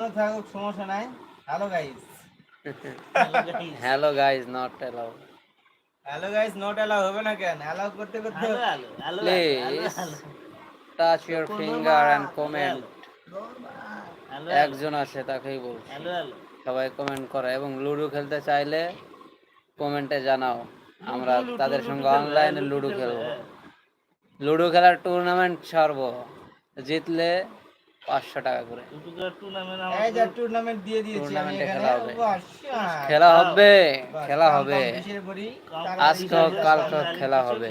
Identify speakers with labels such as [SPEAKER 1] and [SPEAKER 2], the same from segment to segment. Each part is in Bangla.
[SPEAKER 1] থাকুক সমস্যা নাই। Hello guys
[SPEAKER 2] hello guys not allow
[SPEAKER 1] hello guys not allow হবে না কেন? অ্যালাউ করতে করতে
[SPEAKER 2] please touch your finger and comment একজন আছে তাকেই বলছি। সবাই কমেন্ট করে এবং লুডো খেলতে চাইলে কমেন্টে জানাও। আমরা তাদের সঙ্গে অনলাইনে লুডো খেলব লুডো খেলার টুর্নামেন্ট ছাড়বো। জিতলে পাঁচশো টাকা করে।
[SPEAKER 1] টুর্নামেন্ট দিয়ে দিয়েছি আমি এখানে।
[SPEAKER 2] খেলা হবে। খেলা হবে আজকে হোক কালকে হোক খেলা হবে।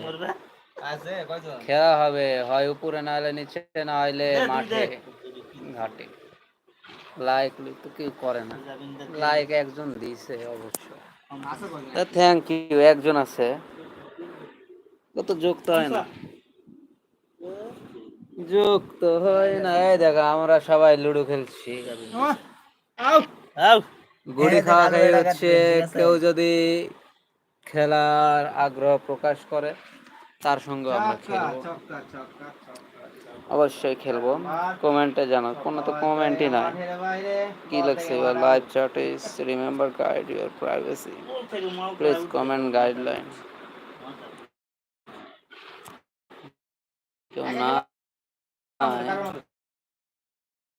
[SPEAKER 2] খেলা হবে হয় উপরে না হলে নিচে না হলে মাঠে ঘাটে। লাইক তো কেউ করে না। লাইক একজন দিছে অবশ্য। থ্যাংক ইউ একজন আছে। কত যুক্ত হয় না। যুক্ত হয় না এই দেখো আমরা সবাই লুডো খেলছি। গুড়ি খাওয়া
[SPEAKER 1] কালো
[SPEAKER 2] খাই
[SPEAKER 1] এলাকাতে
[SPEAKER 2] হচ্ছে কেউ যদি খেলার আগ্রহ প্রকাশ করে তার সঙ্গে আমরা খেলব। অবশ্যই খেলব। কমেন্টে জানাও। কোনো তো কমেন্টই নাই।
[SPEAKER 1] বাইরে,
[SPEAKER 2] কি লাগছে
[SPEAKER 1] থেকে
[SPEAKER 2] live chat is remember guide your privacy please comment guideline কেউ না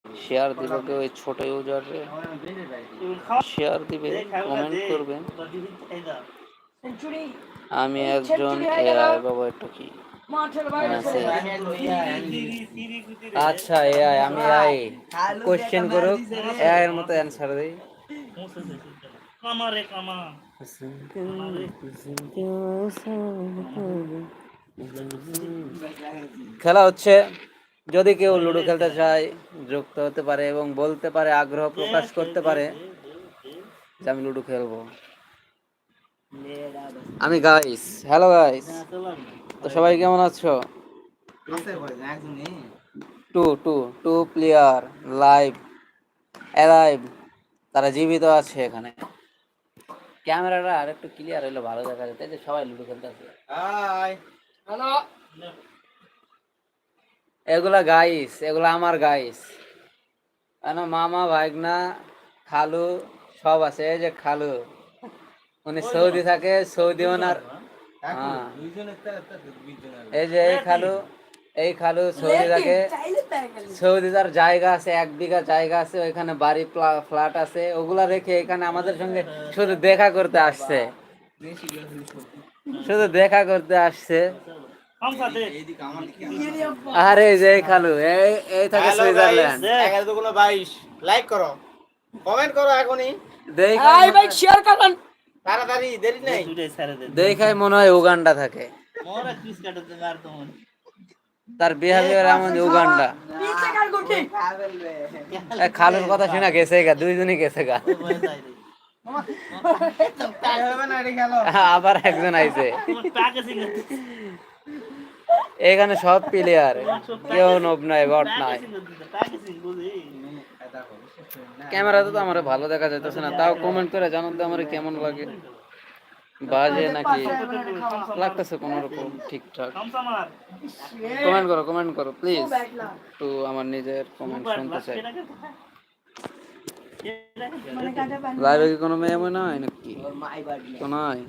[SPEAKER 2] শেয়ার দিবে কেউ ওই ছোট ইউজারে শেয়ার দিবে কমেন্ট করবেন আমি একজন এআই বাবা এটা কি? আচ্ছা এআই আমি এআই। কোশ্চেন করুক। এআই এর মতো অ্যানসার দেই।
[SPEAKER 3] কামারে কামা।
[SPEAKER 2] খেলা হচ্ছে। যদি কেউ লুডো খেলতে চায় যুক্ত হতে পারে এবং বলতে পারে আগ্রহ প্রকাশ করতে পারে যে আমি লুডো খেলব। আমি গাইস হ্যালো গাইস তো সবাই কেমন আছো? Two two two player live alive তারা জীবিত আছে এখানে। ক্যামেরাটা আর একটু ক্লিয়ার হইলে ভালো দেখা যেত এই যে সবাই লুডো খেলতে আছে
[SPEAKER 1] হাই
[SPEAKER 2] এগুলা গাইস এগুলা আমার গাইস। কেন মামা ভাইগনা খালু সব আছে এই যে খালু। উনি সৌদি থাকে সৌদি ওনার হ্যাঁ। এই যে এই খালু এই খালু সৌদি থাকে। সৌদি তার জায়গা আছে এক বিঘা জায়গা আছে ওইখানে বাড়ি ফ্ল্যাট আছে ওগুলা রেখে এখানে আমাদের সঙ্গে শুধু দেখা করতে আসছে। শুধু দেখা করতে আসছে। আরে যে খালু। এই এই থাকে সুইজারল্যান্ড
[SPEAKER 1] guys, এগারো দুগুণ বাইশ। লাইক করো। কমেন্ট করো এখনই।
[SPEAKER 2] দেখাই
[SPEAKER 1] তাড়াতাড়ি দেরি নেই।
[SPEAKER 2] দেখাই মনে হয় উগান্ডা থাকে।
[SPEAKER 3] মোরা ক্রিস কাটাতে মার তো
[SPEAKER 2] তার বিহেভিয়ার এমন উগান্ডা। খালুর কথা শোনা গেছে গা দুইজনই গেছে গা। আবার একজন আইছে। এখানে সব প্লেয়ার কেউ নব নাই, বট নাই। ক্যামেরাতে তো আমার ভালো দেখা যাইতেছে না, তাও কমেন্ট করে জানান তো আমার কেমন লাগে। বাজে নাকি? লাগতেছে কোন রকম ঠিকঠাক। কমেন্ট করো কমেন্ট করো প্লিজ তো আমার নিজের কমেন্ট শুনতে চাই। লাইভে কি কোনো মেয়ে মনে হয় নাকি তো নয়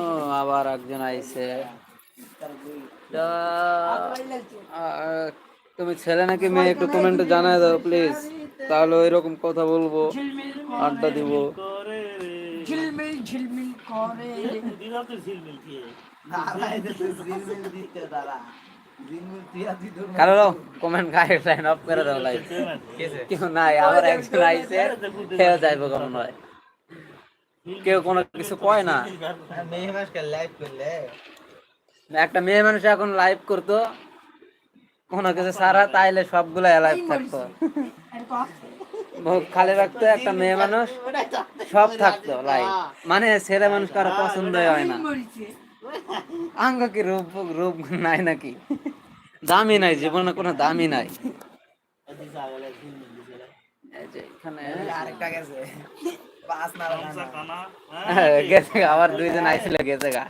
[SPEAKER 2] ও আবার একজন আইছে। তুমি ছেলে নাকি মেয়ে একটু কমেন্টে জানাই দাও প্লিজ তাহলে ওই রকম কথা বলব আড্ডা দিব।
[SPEAKER 3] করে রে
[SPEAKER 4] ঝিলমিল ঝিলমিল করে।
[SPEAKER 3] দিদা তো ঝিলমিল কি
[SPEAKER 2] কারও কমেন্ট গাইডলাইন অফ করে দাও লাইভ কেউ নাই আবার একজন আইছে কেউ যাইবো কেমন হয়। কেউ কোনো কিছু কয় না। একটা মেয়ে মানুষ এখন লাইভ করতো কোনো কিছু সারা তাইলে সবগুলো লাইভ থাকতো। খালি রাখতো একটা মেয়ে মানুষ সব থাকতো লাইভ মানে ছেলে মানুষ কারও পছন্দই হয় না। আঙ্গ কি রূপ রূপ নাই নাকি? দামি নাই জীবনে কোনো দামি নাই। এখানে
[SPEAKER 1] আরেকটা গেছে। পাঁচ না
[SPEAKER 2] গেছে আবার দুইজন আইছিল গেছে গা।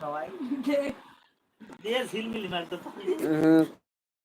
[SPEAKER 1] সবাই।